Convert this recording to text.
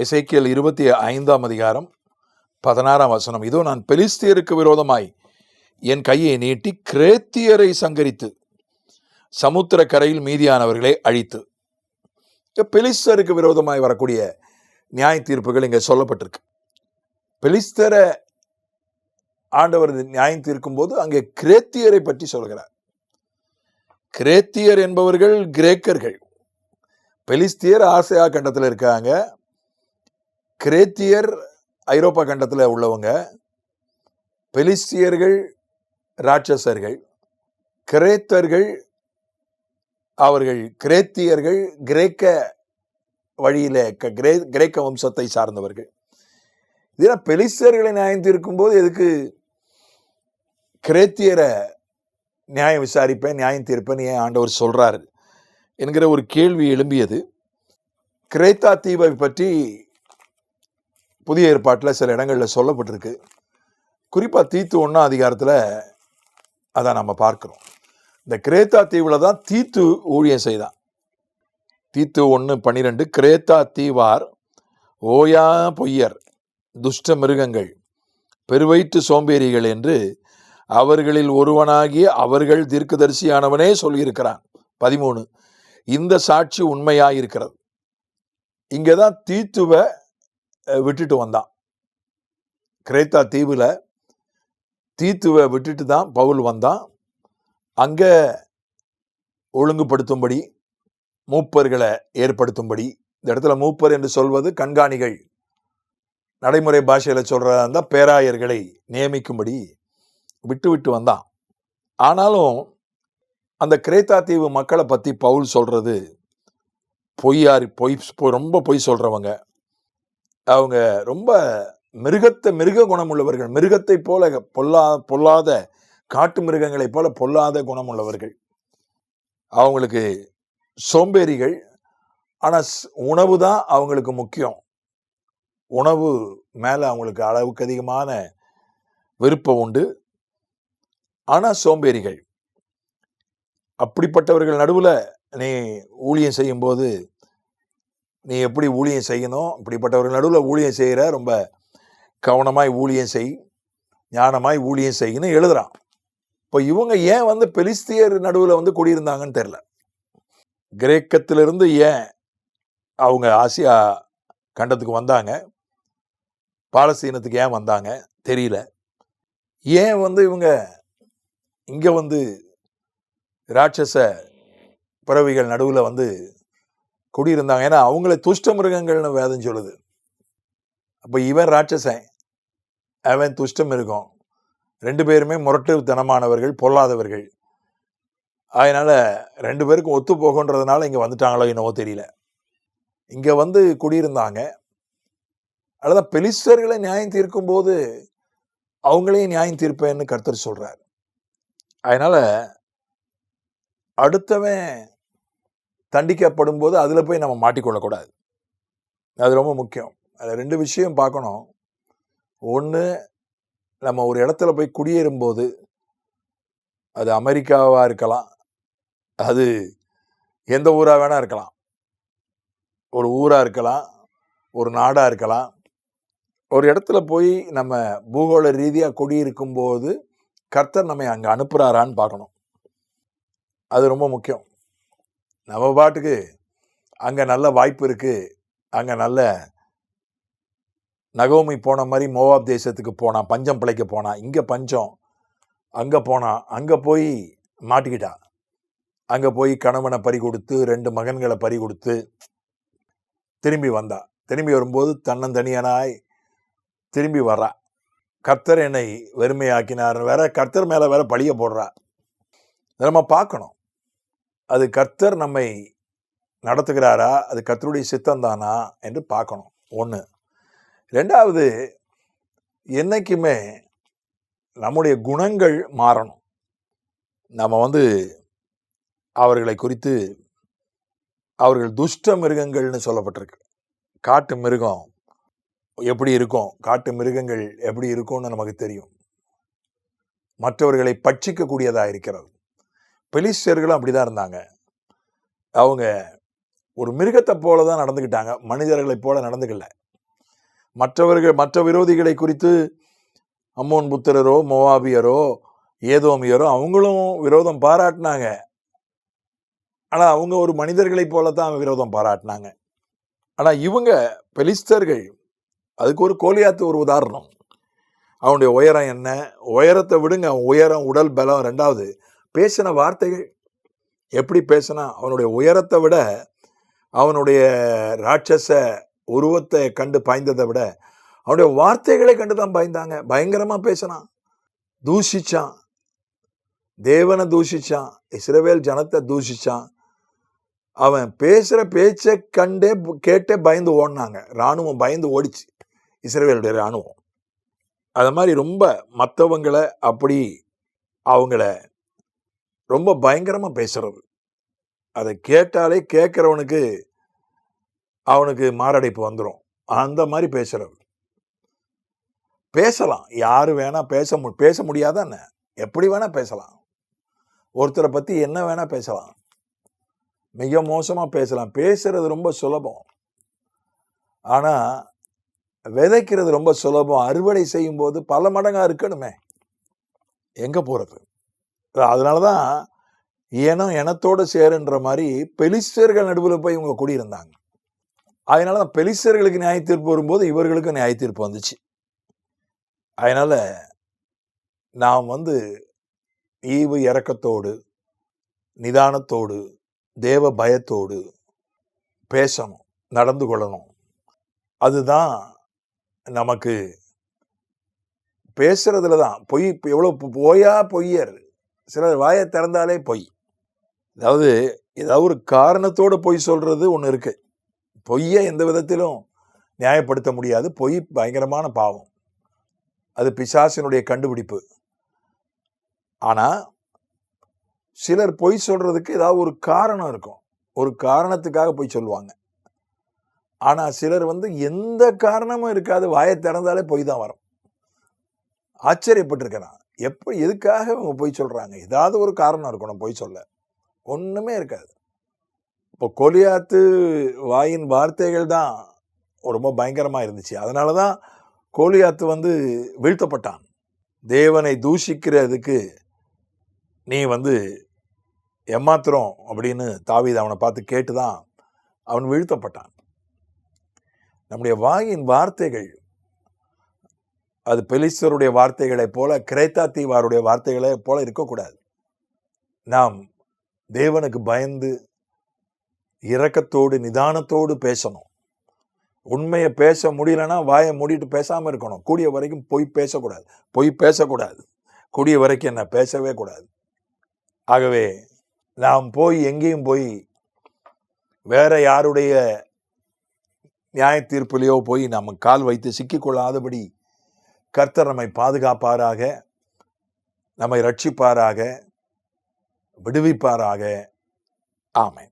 இசைக்கியல் இருபத்தி ஐந்தாம் அதிகாரம் பதினாறாம் வசனம். இதோ நான் பெலிஸ்தியருக்கு விரோதமாய் என் கையை நீட்டி கிரேத்தியரை சங்கரித்து சமுத்திர கரையில் மீதியானவர்களை அழித்து. பெலிஸ்தருக்கு விரோதமாய் வரக்கூடிய நியாய தீர்ப்புகள் இங்கே சொல்லப்பட்டிருக்கு. பெலிஸ்தரை ஆண்டவர் நியாயம் தீர்க்கும் போது அங்கே கிரேத்தியரை பற்றி சொல்கிறார். கிரேத்தியர் என்பவர்கள் கிரேக்கர்கள். பெலிஸ்தியர் ஆசியா கண்டத்தில் இருக்காங்க. கிரேத்தியர் ஐரோப்பா கண்டத்தில் உள்ளவங்க பெலிஸ்தியர்கள் ராட்சசர்கள் கிரேத்தர்கள் அவர்கள் கிரேத்தியர்கள் கிரேக்க வழியில் க- கிரே கிரேக்க வம்சத்தை சார்ந்தவர்கள். இதெல்லாம் பெலிஸ்தியர்களை நியாயம் தீர்க்கும் போது எதுக்கு கிரேத்தியரை நியாயம் விசாரிப்பேன் நியாயம் தீர்ப்பேன் ஏன் ஆண்டவர் சொல்கிறார் என்கிற ஒரு கேள்வி எழும்பியது. கிரேத்தா தீவை பற்றி புதிய ஏற்பாட்டில் சில இடங்களில் சொல்லப்பட்டிருக்கு. குறிப்பாக தீத்து ஒன்றாம் அதிகாரத்தில் அதை நம்ம பார்க்குறோம். இந்த கிரேத்தா தீவில் தான் தீத்து ஊழியம் செய்தான். தீத்து ஒன்று பன்னிரெண்டு கிரேத்தா தீவார் ஓயா பொய்யர் துஷ்ட மிருகங்கள் பெருவயிற்று சோம்பேறிகள் என்று அவர்களில் ஒருவனாகிய அவர்கள் தீர்க்கதரிசியானவனே சொல்லியிருக்கிறான். பதிமூணு இந்த சாட்சி உண்மையாயிருக்கிறது. இங்கே தான் தீத்துவை விட்டுட்டு வந்தான். கிரேத்தா தீவில் தீத்துவை விட்டுட்டு தான் பவுல் வந்தான். அங்கே ஒழுங்குபடுத்தும்படி மூப்பர்களை ஏற்படுத்தும்படி இந்த இடத்துல மூப்பர் என்று சொல்வது கண்காணிகள். நடைமுறை பாஷையில் சொல்கிறதா இருந்தால் பேராயர்களை நியமிக்கும்படி விட்டு விட்டு வந்தான். ஆனாலும் அந்த கிரேத்தா தீவு மக்களை பற்றி பவுல் சொல்கிறது பொய்யாரி பொய் பொ- ரொம்ப பொய் சொல்கிறவங்க அவங்க ரொம்ப மிருகத்தை மிருக குணமுள்ளவர்கள். மிருகத்தை போல பொல்லா பொல்லாத காட்டு மிருகங்களைப் போல பொல்லாத குணமுள்ளவர்கள். அவங்களுக்கு சோம்பேறிகள். ஆனால் உணவு தான் அவங்களுக்கு முக்கியம். உணவு மேலே அவங்களுக்கு அளவுக்கு அதிகமான விருப்பம் உண்டு. ஆனால் சோம்பேறிகள். அப்படிப்பட்டவர்கள் நடுவில் நீ ஊழியம் செய்யும்போது நீ எப்படி ஊழியம் செய்யணும்? இப்படிப்பட்டவர்கள் நடுவில் ஊழியம் செய்கிற ரொம்ப கவனமாய் ஊழியம் செய் ஞானமாய் ஊழியம் செய்யணும் எழுதுறான். இப்போ இவங்க ஏன் வந்து பெலிஸ்தியர் நடுவில் வந்து குடியிருந்தாங்கன்னு தெரில கிரேக்கத்திலிருந்து ஏன் அவங்க ஆசியா கண்டத்துக்கு வந்தாங்க? பாலஸ்தீனத்துக்கு ஏன் வந்தாங்க? தெரியல. ஏன் வந்து இவங்க இங்கே வந்து ராட்சச பிறவிகள் நடுவில் வந்து குடியிருந்தாங்க. ஏன்னா அவங்கள துஷ்ட மிருகங்கள்னு வேதம் சொல்லுது. அப்போ இவன் ராட்சசன். அவன் துஷ்டம் இருக்கும் ரெண்டு பேருமே முரட்டுத்தனமானவர்கள் பொல்லாதவர்கள். அதனால் ரெண்டு பேருக்கும் ஒத்து போகுன்றதுனால இங்கே வந்துட்டாங்களோ என்னவோ தெரியல. இங்கே வந்து குடியிருந்தாங்க. அல்லது பெலிஸ்டர்களை நியாயம் தீர்க்கும் போது அவங்களையும் நியாயம் தீர்ப்பேன்னு கர்த்தர் சொல்கிறார் அதனால் அடுத்தவன் தண்டிக்கப்படும் போது அதில் போய் நம்ம மாட்டிக்கொள்ளக்கூடாது. அது ரொம்ப முக்கியம். அதில் ரெண்டு விஷயம் பார்க்கணும். ஒன்று நம்ம ஒரு இடத்துல போய் குடியேறும்போது அது அமெரிக்காவாக இருக்கலாம். அது எந்த ஊராக வேணால் இருக்கலாம். ஒரு ஊராக இருக்கலாம். ஒரு நாடாக இருக்கலாம். ஒரு இடத்துல போய் நம்ம பூகோள ரீதியாக குடியிருக்கும் போது கர்த்தர் நம்மை அங்கே அனுப்புகிறாரான்னு பார்க்கணும். அது ரொம்ப முக்கியம். நம்ம பாட்டுக்கு அங்கே நல்ல வாய்ப்பு இருக்குது அங்கே நல்ல நகோமி போன மாதிரி மோவாப் தேசத்துக்கு போனான் பஞ்சம் பிழைக்க போனான் இங்கே பஞ்சம் அங்கே போனான் அங்கே போய் மாட்டிக்கிட்டான் அங்கே போய் கணவனை பறி கொடுத்து ரெண்டு மகன்களை பறி கொடுத்து திரும்பி வந்தா? திரும்பி வரும்போது தன்னந்தனியனாய் திரும்பி வர்றா. கர்த்தர் என்னை வெறுமையாக்கினார் வேற கர்த்தர் மேலே வேற பழிய போடுறா. நம்ம பார்க்கணும். அது கர்த்தர் நம்மை நடத்துகிறாரா? அது கர்த்தருடைய சித்தம் தானா என்று பார்க்கணும். ஒன்று ரெண்டாவது என்னைக்குமே நம்முடைய குணங்கள் மாறணும். நம்ம வந்து அவர்களை குறித்து அவர்கள் துஷ்ட மிருகங்கள்னு சொல்லப்பட்டிருக்கு. காட்டு மிருகம் எப்படி இருக்கும்? காட்டு மிருகங்கள் எப்படி இருக்கும்னு நமக்கு தெரியும். மற்றவர்களை பட்சிக்கக்கூடியதாக இருக்கிறது. பெலிஸ்தர்களும் அப்படிதான் இருந்தாங்க. அவங்க ஒரு மிருகத்தை போல தான் நடந்துக்கிட்டாங்க மனிதர்களைப் போல நடந்துக்கல. மற்றவர்கள் மற்ற விரோதிகளை குறித்து அம்மோன் புத்திரரோ மோவாபியரோ ஏதோமியரோ அவங்களும் விரோதம் பாராட்டினாங்க. ஆனால் அவங்க ஒரு மனிதர்களைப் போல தான் விரோதம் பாராட்டினாங்க. ஆனால் இவங்க பெலிஸ்தர்கள் அதுக்கு ஒரு கோலியாத்து ஒரு உதாரணம். அவனுடைய உயரம் என்ன? உயரத்தை விடுங்க. அவன் உயரம் உடல் பலம் ரெண்டாவது பேசின வார்த்தைகள் எப்படி பேசினா அவனுடைய உயரத்தை விட அவனுடைய ராட்சச உருவத்தை கண்டு பாய்ந்ததை விட அவனுடைய வார்த்தைகளை கண்டு தான் பாய்ந்தாங்க. பயங்கரமாக பேசினான். தூஷிச்சான். தேவனை தூஷிச்சான். இஸ்ரவேல் ஜனத்தை தூஷிச்சான். அவன் பேசுகிற பேச்சை கண்டே கேட்டே பயந்து ஓடினாங்க. ராணுவம் பயந்து ஓடிச்சு. இஸ்ரவேலுடைய ராணுவம் அது மாதிரி ரொம்ப மற்றவங்களை அப்படி அவங்கள ரொம்ப பயங்கரமாக பேசுறது. அதை கேட்டாலே கேட்குறவனுக்கு அவனுக்கு மாரடைப்பு வந்துடும் அந்த மாதிரி பேசுறது. பேசலாம். யார் வேணால் பேச மு பேச முடியாதானே? எப்படி வேணால் பேசலாம். ஒருத்தரை பற்றி என்ன வேணால் பேசலாம். மிக மோசமாக பேசலாம். பேசுறது ரொம்ப சுலபம். ஆனால் விதைக்கிறது ரொம்ப சுலபம். அறுவடை செய்யும்போது பல மடங்காக இருக்கணுமே. எங்கே போகிறது அதனால அதனாலதான் இனம் இனத்தோட சேருன்ற மாதிரி பெலிஸ்டர்கள் நடுவில் போய் இவங்க குடியிருந்தாங்க. அதனால தான் பெலிஸ்டர்களுக்கு நியாய தீர்ப்பு வரும்போது இவர்களுக்கு நியாய தீர்ப்பு வந்துச்சு. அதனால நாம் வந்து ஈவு இறக்கத்தோடு நிதானத்தோடு தேவ பயத்தோடு பேசணும் நடந்து கொள்ளணும். அதுதான் நமக்கு பேசுறதுல தான் பொய் எவ்வளோ பொய்யா பொய்யர். சிலர் வாயை திறந்தாலே பொய். அதாவது ஏதாவது ஒரு காரணத்தோடு பொய் சொல்கிறது ஒன்று இருக்கு. பொய்யை எந்த விதத்திலும் நியாயப்படுத்த முடியாது. பொய் பயங்கரமான பாவம். அது பிசாசினுடைய கண்டுபிடிப்பு. ஆனால் சிலர் பொய் சொல்கிறதுக்கு ஏதாவது ஒரு காரணம் இருக்கும். ஒரு காரணத்துக்காக பொய் சொல்லுவாங்க. ஆனால் சிலர் வந்து எந்த காரணமும் இருக்காது. வாயை திறந்தாலே பொய் தான் வரும். ஆச்சரியப்பட்டிருக்கிறேன் எப்போ எதுக்காக இவங்க பொய் சொல்கிறாங்க ஏதாவது ஒரு காரணம் இருக்கணும் பொய் சொல்ல. ஒன்றுமே இருக்காது. இப்போ கொலியாத்து வாயின் வார்த்தைகள் தான் ரொம்ப பயங்கரமாக இருந்துச்சு. அதனால தான் கோலியாத்து வந்து வீழ்த்தப்பட்டான். தேவனை தூஷிக்கிறதுக்கு நீ வந்து ஏமாத்திரம் அப்படின்னு தாவீது அவனை பார்த்து கேட்டு தான் அவன் வீழ்த்தப்பட்டான். நம்முடைய வாயின் வார்த்தைகள் அது பெலிஸ்தருடைய வார்த்தைகளைப் போல கிரேத்தா தீவாருடைய வார்த்தைகளை போல இருக்கக்கூடாது. நாம் தேவனுக்கு பயந்து இரக்கத்தோடு நிதானத்தோடு பேசணும். உண்மையை பேச முடியலன்னா வாயை மூடிட்டு பேசாமல் இருக்கணும். கூடிய வரைக்கும் பொய் பேசக்கூடாது. பொய் பேசக்கூடாது. கூடிய வரைக்கும் என்ன பேசவே கூடாது. ஆகவே நாம் போய் எங்கேயும் போய் வேற யாருடைய நியாய தீர்ப்பிலேயோ போய் நம்ம கால் வைத்து சிக்கிக்கொள்ளாதபடி கர்த்தர் நம்மை பாதுகாப்பாராக நம்மை ரட்சிப்பாராக விடுவிப்பாராக. ஆமை